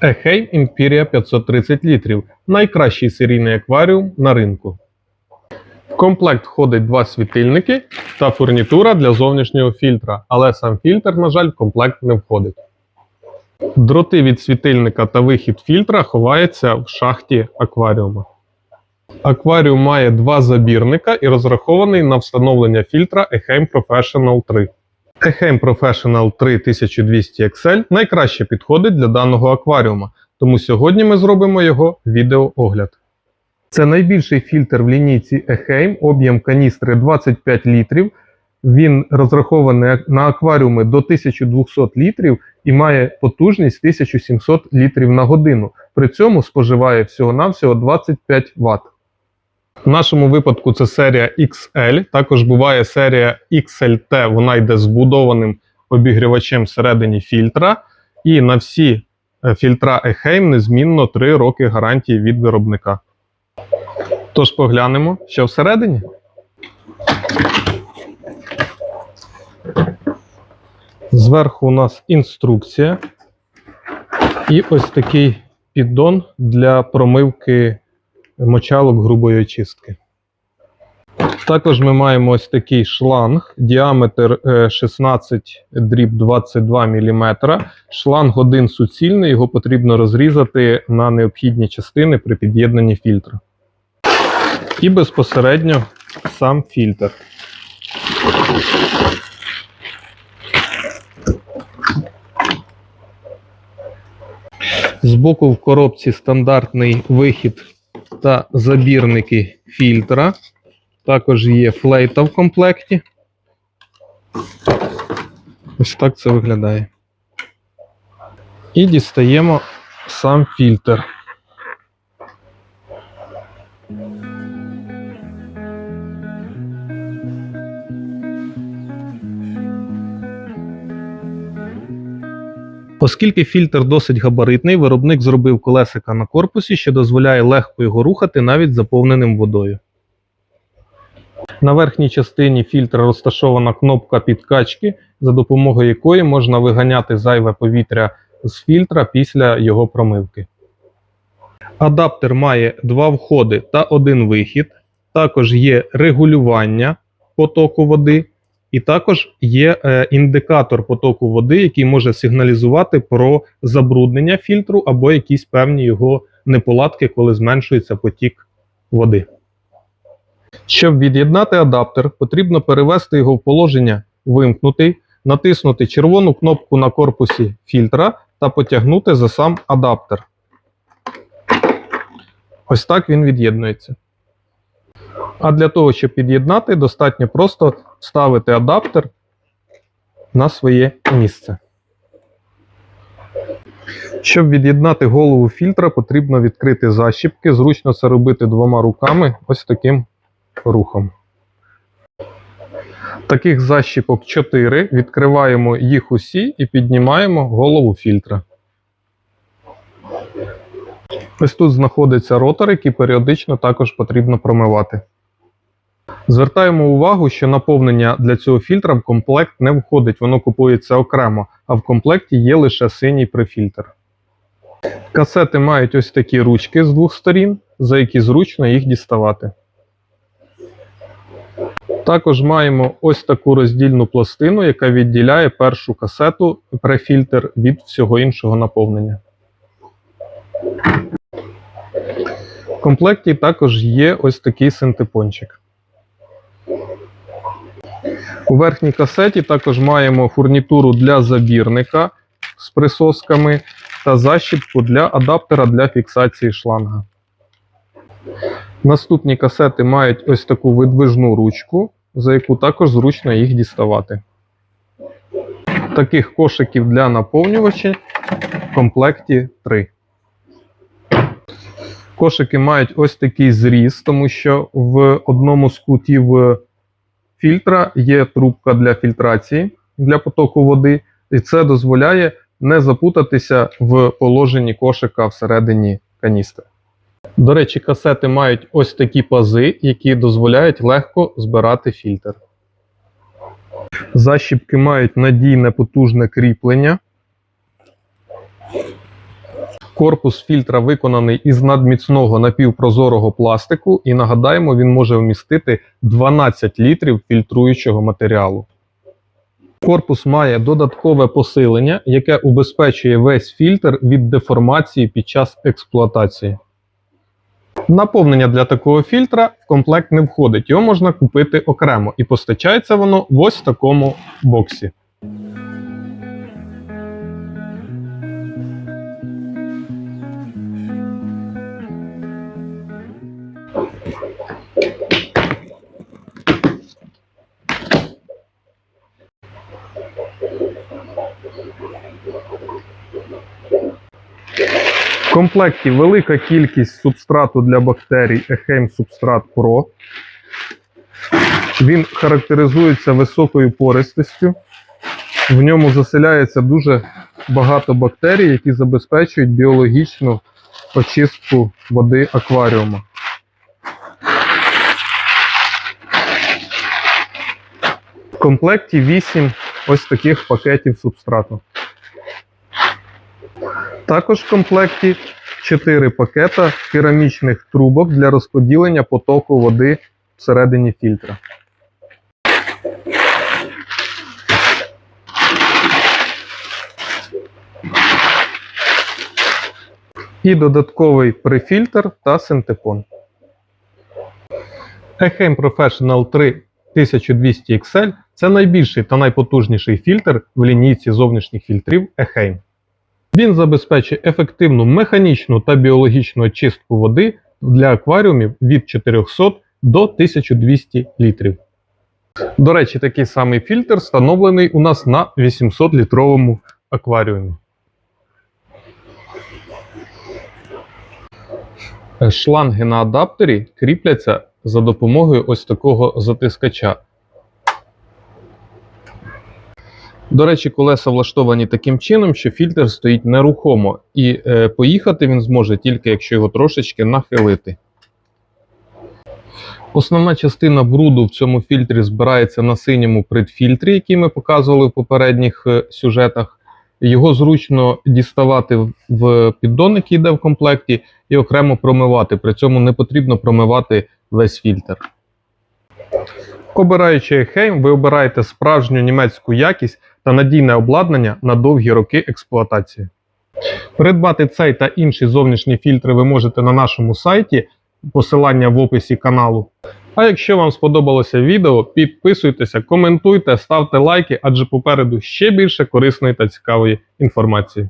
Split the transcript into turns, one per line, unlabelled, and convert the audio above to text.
Ехейм Imperia 530 літрів найкращий серійний акваріум на ринку. В комплект входить два світильники та фурнітура для зовнішнього фільтра, але сам фільтр, на жаль, в комплект не входить. Дроти від світильника та вихід фільтра ховаються в шахті акваріума. Акваріум має два забірника і розрахований на встановлення фільтра Eheim Professional 3. Eheim Professional 3200 XL найкраще підходить для даного акваріума, тому сьогодні ми зробимо його відеоогляд. Це найбільший фільтр в лінійці Eheim, об'єм каністри 25 літрів. Він розрахований на акваріуми до 1200 літрів і має потужність 1700 літрів на годину. При цьому споживає всього-навсього 25 Вт. В нашому випадку це серія XL, також буває серія XLT, вона йде з вбудованим обігрівачем всередині фільтра. І на всі е, фільтра Eheim незмінно 3 роки гарантії від виробника. Тож поглянемо, що всередині. Зверху у нас інструкція і ось такий піддон для промивки мочалок грубої очистки. Також ми маємо ось такий шланг, діаметр е, 16 дріб 22 мм. Шланг один суцільний, його потрібно розрізати на необхідні частини при під'єднанні фільтра. І безпосередньо сам фільтр. Збоку в коробці стандартний вихід та забірники фільтра. Також є флейта в комплекті. Ось так це виглядає. І дістаємо сам фільтр. Оскільки фільтр досить габаритний, виробник зробив колесика на корпусі, що дозволяє легко його рухати навіть заповненим водою. На верхній частині фільтра розташована кнопка підкачки, за допомогою якої можна виганяти зайве повітря з фільтра після його промивки. Адаптер має два входи та один вихід. Також є регулювання потоку води, і також є е, індикатор потоку води, який може сигналізувати про забруднення фільтру або якісь певні його неполадки, коли зменшується потік води. Щоб від'єднати адаптер, потрібно перевести його в положення вимкнутий, натиснути червону кнопку на корпусі фільтра та потягнути за сам адаптер. Ось так він від'єднується. А для того, щоб під'єднати, достатньо просто вставити адаптер на своє місце. Щоб від'єднати голову фільтра, потрібно відкрити защіпки. Зручно це робити двома руками ось таким рухом. Таких защіпок 4. Відкриваємо їх усі і піднімаємо голову фільтра. Ось тут знаходиться ротор, який періодично також потрібно промивати. Звертаємо увагу, що наповнення для цього фільтра в комплект не входить, воно купується окремо, а в комплекті є лише синій префільтр. Касети мають ось такі ручки з двох сторін, за які зручно їх діставати. Також маємо ось таку роздільну пластину, яка відділяє першу касету префільтр від всього іншого наповнення. В комплекті також є ось такий синтепончик. У верхній касеті також маємо фурнітуру для забірника з присосками та защіпку для адаптера для фіксації шланга. Наступні касети мають ось таку видвижну ручку, за яку також зручно їх діставати. Таких кошиків для наповнювача в комплекті 3. Кошики мають ось такий зріз, тому що в одному з кутів фільтра є трубка для фільтрації для потоку води, і це дозволяє не запутатися в положенні кошика всередині каністри. До речі, касети мають ось такі пази, які дозволяють легко збирати фільтр. Защіпки мають надійне потужне кріплення. Корпус фільтра виконаний із надміцного напівпрозорого пластику, і нагадаємо, він може вмістити 12 літрів фільтруючого матеріалу. Корпус має додаткове посилення, яке убезпечує весь фільтр від деформації під час експлуатації. Наповнення для такого фільтра в комплект не входить, його можна купити окремо і постачається воно в ось такому боксі. Комплекті велика кількість субстрату для бактерій Echem Substrat Pro. Він характеризується високою пористістю. В ньому заселяється дуже багато бактерій, які забезпечують біологічну очистку води акваріума. В комплекті 8 ось таких пакетів субстрату. Також в комплекті 4 пакета керамічних трубок для розподілення потоку води всередині фільтра. І додатковий префільтр та синтепон. Echem Professional 3 1200 XL це найбільший та найпотужніший фільтр в лінійці зовнішніх фільтрів Echem. Він забезпечує ефективну механічну та біологічну очистку води для акваріумів від 400 до 1200 літрів. До речі, такий самий фільтр встановлений у нас на 800-літровому акваріумі. Шланги на адаптері кріпляться за допомогою ось такого затискача. До речі, колеса влаштовані таким чином, що фільтр стоїть нерухомо, і е, поїхати він зможе тільки якщо його трошечки нахилити. Основна частина бруду в цьому фільтрі збирається на синьому предфільтрі, який ми показували в попередніх е, сюжетах. Його зручно діставати в- піддон, який йде в комплекті, і окремо промивати. При цьому не потрібно промивати весь фільтр. Обираючи Ехейм, ви обираєте справжню німецьку якість та надійне обладнання на довгі роки експлуатації. Придбати цей та інші зовнішні фільтри ви можете на нашому сайті, посилання в описі каналу. А якщо вам сподобалося відео, підписуйтеся, коментуйте, ставте лайки, адже попереду ще більше корисної та цікавої інформації.